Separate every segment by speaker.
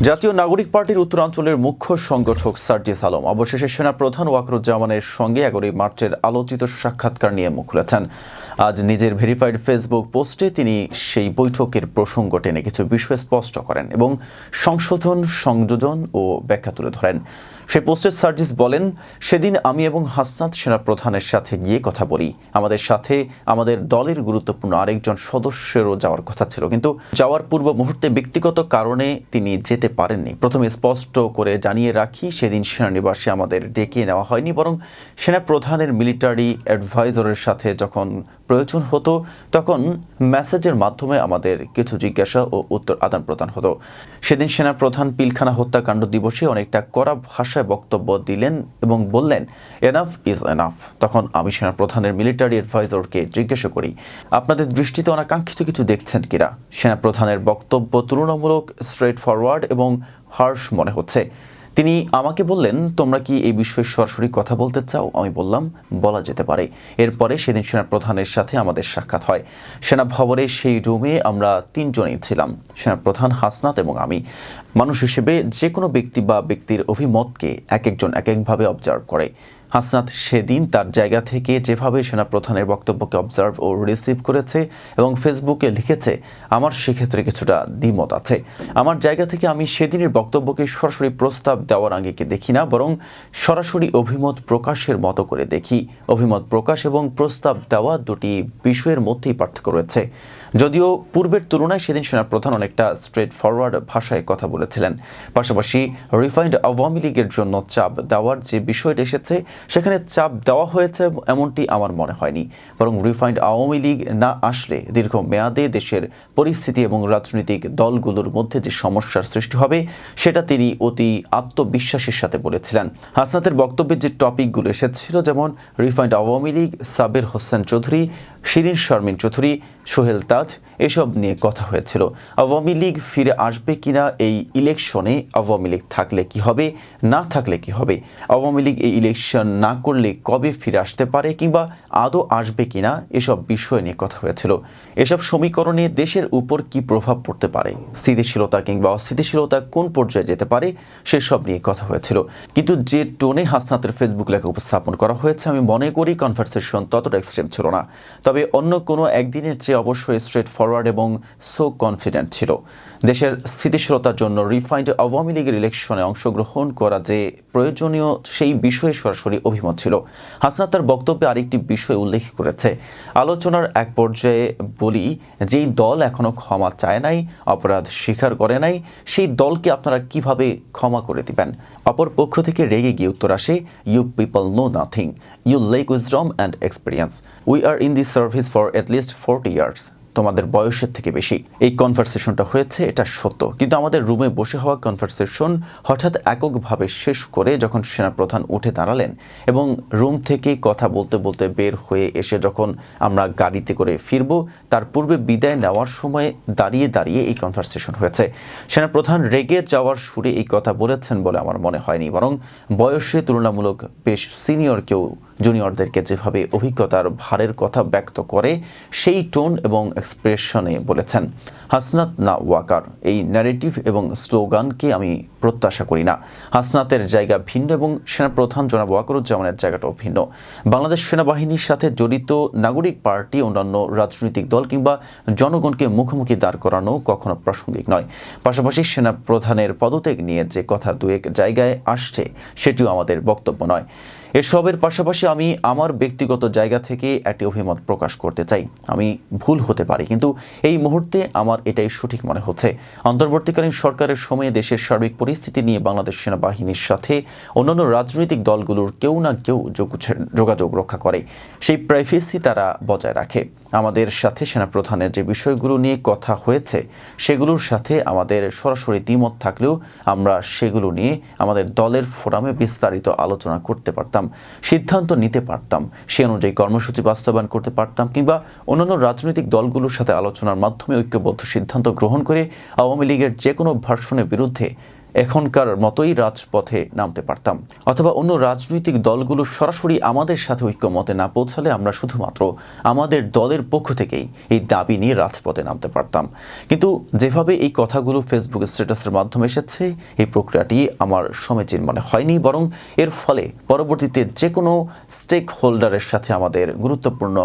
Speaker 1: জাতীয় নাগরিক পার্টির উত্তরাঞ্চলের মুখ্য সংগঠক সার্জিস আলম অবশেষে সেনাপ্রধান ওয়াকরুজ্জামানের সঙ্গে এগারোই মার্চের আলোচিত সাক্ষাৎকার নিয়ে মুখ খুলেছেন। আজ নিজের ভেরিফাইড ফেসবুক পোস্টে তিনি সেই বৈঠকের প্রসঙ্গ টেনে কিছু বিষয় স্পষ্ট করেন এবং সংশোধন, সংযোজন ও ব্যাখ্যা তুলে ধরেন। সেই পোস্টে সার্জিস বলেন, সেদিন আমি এবং হাসনাত সেনা প্রধানের সাথে গিয়ে কথা বলি। আমাদের সাথে আমাদের দলের গুরুত্বপূর্ণ আরেকজন সদস্যেরও যাওয়ার কথা ছিল। কিন্তু যাওয়ার পূর্ব মুহূর্তে ব্যক্তিগত কারণে তিনি যেতে পারেননি। প্রথমে স্পষ্ট করে জানিয়ে রাখি, সেদিন সেনানিবাসে আমাদের ডেকে নেওয়া হয়নি, বরং সেনা প্রধানের মিলিটারি অ্যাডভাইজারের সাথে যখন প্রয়োজন হতো, তখন মেসেজের মাধ্যমে আমাদের কিছু জিজ্ঞাসা ও উত্তর আদান প্রদান হতো। সেদিন সেনা প্রধান পিলখানা হত্যাকাণ্ড দিবসে অনেকটা কড়া ভাষায় বক্তব্য দিলেন এবং বললেন এনাফ ইজ এনাফ তখন আমি সেনা প্রধানের মিলিটারি অ্যাডভাইজরকে জিজ্ঞাসা করি, আপনাদের দৃষ্টিতে অনাকাঙ্ক্ষিত কিছু দেখছেন কিনা? সেনা প্রধানের বক্তব্য তুলনামূলক স্ট্রেট ফরওয়ার্ড এবং হার্শ মনে হচ্ছে। তিনি আমাকে বললেন, তোমরা কি এই বিষয়ে সরাসরি কথা বলতে চাও? আমি বললাম, বলা যেতে পারে। এরপরে সেদিন সেনা প্রধানের সাথে আমাদের সাক্ষাৎ হয়। সেনা ভবনে সেই রুমে আমরা তিনজনেই ছিলাম, সেনা প্রধান হাসনাত এবং আমি। মানুষ হিসেবে যে কোনো ব্যক্তি বা ব্যক্তির অভিমতকে এক একজন এক একভাবে অবজার্ভ করে। হাসনাত সেদিন তার জায়গা থেকে যেভাবে সেনা প্রধানের বক্তব্যকে অবজার্ভ ও রিসিভ করেছে এবং ফেসবুকে লিখেছে, আমার সেক্ষেত্রে কিছুটা দ্বিমত আছে। আমার জায়গা থেকে আমি সেদিনের বক্তব্যকে সরাসরি প্রস্তাব দেওয়ার আগেকে দেখি না, বরং সরাসরি অভিমত প্রকাশের মতো করে দেখি। অভিমত প্রকাশ এবং প্রস্তাব দেওয়া দুটি বিষয়ের মধ্যেই পার্থক্য রয়েছে। যদিও পূর্বের তুলনায় সেদিন সেনাপ্রধান অনেকটা স্ট্রেট ফরওয়ার্ড ভাষায় কথা বলেছিলেন। পাশাপাশি রিফাইন্ড আওয়ামী লীগের জন্য চাপ দেওয়ার যে বিষয়টি এসেছে, সেখানে চাপ দেওয়া হয়েছে এমনটি আমার মনে হয়নি। বরং রিফাইন্ড আওয়ামী লীগ না আসলে দীর্ঘ মেয়াদে দেশের পরিস্থিতি এবং রাজনৈতিক দলগুলোর মধ্যে যে সমস্যার সৃষ্টি হবে, সেটা তিনি অতি আত্মবিশ্বাসের সাথে বলেছিলেন। হাসনাতের বক্তব্যের যে টপিকগুলো এসেছিল, যেমন রিফাইন্ড আওয়ামী লীগ, সাবের হোসেন চৌধুরী শিরিন শর্মিন চৌধুরী, সোহেল তাজ, এসব নিয়ে কথা হয়েছিল। আওয়ামী লীগ ফিরে আসবে কিনা এই ইলেকশনে আওয়ামী লীগ থাকলে কি হবে, না থাকলে কি হবে? আওয়ামী লীগ এই ইলেকশন না করলে কবে ফিরে আসতে পারে কিংবা আদৌ আসবে কিনা, এসব বিষয় নিয়ে কথা হয়েছিল। এসব সমীকরণে দেশের উপর কি প্রভাব পড়তে পারে? স্থিতিশীলতা কিংবা অস্থিতিশীলতা কোন পর্যায়ে যেতে পারে, সেসব নিয়ে কথা হয়েছিল। কিন্তু যে টোনে হাসনাতের ফেসবুক লেখা উপস্থাপন করা হয়েছে, আমি মনে করি কনভারসেশন ততটা এক্সট্রিম ছিল না। তবে অন্য কোনো একদিনের চেয়ে অবশ্যই স্ট্রেট ফরওয়ার্ড এবং সো কনফিডেন্ট ছিল। দেশের স্থিতিশীলতার জন্য রিফাইন্ড আওয়ামী লীগের ইলেকশনে অংশগ্রহণ করা যে প্রয়োজনীয় সেই বিষয়ে সরাসরি অভিমত ছিল। হাসনাত তার বক্তব্যে আরেকটি বিষয় উল্লেখ করেছে। আলোচনার এক পর্যায়ে বলি, যেই দল এখনও ক্ষমা চায় নাই, অপরাধ স্বীকার করে নাই, সেই দলকে আপনারা কীভাবে ক্ষমা করে দিবেন? অপর পক্ষ থেকে রেগে গিয়ে উত্তর আসে you people know nothing you lack wisdom and experience we are in this service for at least forty years তোমাদের বয়সের থেকে বেশি। এই কনভারসেশনটা হয়েছে, এটা সত্য। কিন্তু আমাদের রুমে বসে হওয়া কনভারসেশন হঠাৎ এককভাবে শেষ করে যখন সেনাপ্রধান উঠে দাঁড়ালেন এবং রুম থেকে কথা বলতে বলতে বের হয়ে এসে যখন আমরা গাড়িতে করে ফিরব, তার পূর্বে বিদায় নেওয়ার সময় দাঁড়িয়ে দাঁড়িয়ে এই কনভারসেশন হয়েছে। সেনাপ্রধান রেগে যাওয়ার সুরে এই কথা বলেছেন বলে আমার মনে হয়নি, বরং বয়সে তুলনামূলক বেশ সিনিয়র কেউ জুনিয়রদেরকে যেভাবে অভিজ্ঞতার ভারের কথা ব্যক্ত করে, সেই টোন এবং এক্সপ্রেশনে বলেছেন, হাসনাত না ওয়াকার, এই ন্যারেটিভ এবং স্লোগানকে আমি প্রত্যাশা করি না। হাসনাতের জায়গা ভিন্ন এবং সেনাপ্রধান জনাব ওয়াকরুজ্জামানের জায়গাটাও ভিন্ন। বাংলাদেশ সেনাবাহিনীর সাথে জড়িত নাগরিক পার্টি, অন্যান্য রাজনৈতিক দল কিংবা জনগণকে মুখোমুখি দাঁড় করানো কখনো প্রাসঙ্গিক নয়। পাশাপাশি সেনাপ্রধানের পদত্যাগ নিয়ে যে কথা দুয়েক জায়গায় আসছে, সেটিও আমাদের বক্তব্য নয়। এসবের পাশাপাশি আমি আমার ব্যক্তিগত জায়গা থেকে একটি অভিমত প্রকাশ করতে চাই। আমি ভুল হতে পারি, কিন্তু এই মুহূর্তে আমার এটাই সঠিক মনে হচ্ছে। অন্তর্বর্তীকালীন সরকারের সময়ে দেশের সার্বিক পরিস্থিতি নিয়ে বাংলাদেশ সেনাবাহিনীর সাথে অন্যান্য রাজনৈতিক দলগুলোর কেউ না কেউ যোগাযোগ রক্ষা করে। সেই প্রাইভেসি তারা বজায় রাখে। আমাদের সাথে সেনাপ্রধানের যে বিষয়গুলো নিয়ে কথা হয়েছে, সেগুলোর সাথে আমাদের সরাসরি দ্বিমত থাকলেও আমরা সেগুলো নিয়ে আমাদের দলের ফোরামে বিস্তারিত আলোচনা করতে পারতাম সিদ্ধান্ত নিতে পারতাম, সে অনুযায়ী কর্মসূচি বাস্তবায়ন করতে পারতাম কিংবা অন্যান্য রাজনৈতিক দলগুলোর সাথে আলোচনার মাধ্যমে ঐক্যবদ্ধ সিদ্ধান্ত গ্রহণ করে আওয়ামী লীগের যে কোনো ভার্সনের বিরুদ্ধে এখনকার মতোই রাজপথে নামতে পারতাম। অথবা অন্য রাজনৈতিক দলগুলো সরাসরি আমাদের সাথে ঐক্যমতে না পৌঁছালে আমরা শুধুমাত্র আমাদের দলের পক্ষ থেকেই এই দাবি নিয়ে রাজপথে নামতে পারতাম। কিন্তু যেভাবে এই কথাগুলো ফেসবুক স্ট্যাটাসের মাধ্যমে এসেছে, এই প্রক্রিয়াটি আমার সমীচীন মনে হয়নি, বরং এর ফলে পরবর্তীতে যে কোনো স্টেক হোল্ডারের সাথে আমাদের গুরুত্বপূর্ণ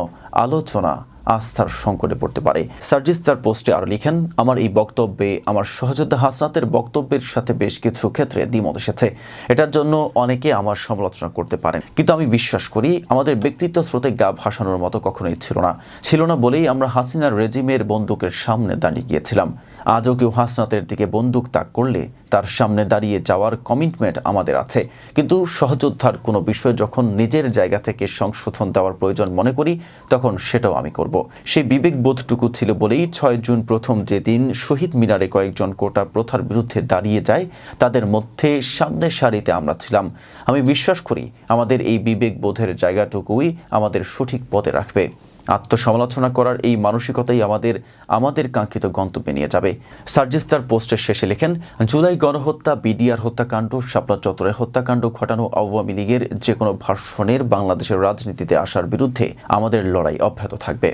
Speaker 1: আলোচনা আস্থার সংকটে পড়তে পারে। সার্জিস তার পোস্টে আরও লিখেন, আমার এই বক্তব্যে আমার সহযোদ্ধা হাসনাতের বক্তব্যের সাথে বেশ কিছু ক্ষেত্রে দ্বিমত এসেছে। এটার জন্য অনেকে আমার সমালোচনা করতে পারেন। কিন্তু আমি বিশ্বাস করি, আমাদের ব্যক্তিত্ব স্রোতে গা ভাসানোর মতো কখনোই ছিল না। ছিল না বলেই আমরা হাসিনার রেজিমের বন্দুকের সামনে দাঁড়িয়ে গিয়েছিলাম। আজও কেউ হাসনাতের দিকে বন্দুক তাক করলে তার সামনে দাঁড়িয়ে যাওয়ার কমিটমেন্ট আমাদের আছে। কিন্তু সহযোদ্ধার কোনো বিষয় যখন নিজের জায়গা থেকে সংশোধন দেওয়ার প্রয়োজন মনে করি, তখন সেটাও আমি করব। সেই বিবেক বোধটুকু ছিল বলেই ছয় জুন প্রথম যেদিন শহীদ মিনারে কয়েকজন কোটা প্রথার বিরুদ্ধে দাঁড়িয়ে যায়, তাদের মধ্যে সামনের সারিতে আমরা ছিলাম। আমি বিশ্বাস করি আমাদের এই বিবেক বোধের জায়গাটুকুই আমাদের সঠিক পথে রাখবে। আত্মসমালোচনা করার এই মানসিকতাই আমাদের আমাদের কাঙ্ক্ষিত গন্তব্যে নিয়ে যাবে। সার্জিস তার পোস্টের শেষে লেখেন, জুলাই গণহত্যা, বিডিআর হত্যাকাণ্ড, শাপলা চত্বরের হত্যাকাণ্ড ঘটানো আওয়ামী লীগের যে কোনো ভাষণের বাংলাদেশের রাজনীতিতে আসার বিরুদ্ধে আমাদের লড়াই অব্যাহত থাকবে।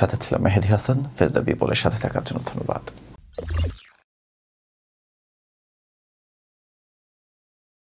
Speaker 1: সাথে ছিলাম মেহেদি হাসান ফেজদা বিপলের সাথে থাকার জন্য ধন্যবাদ।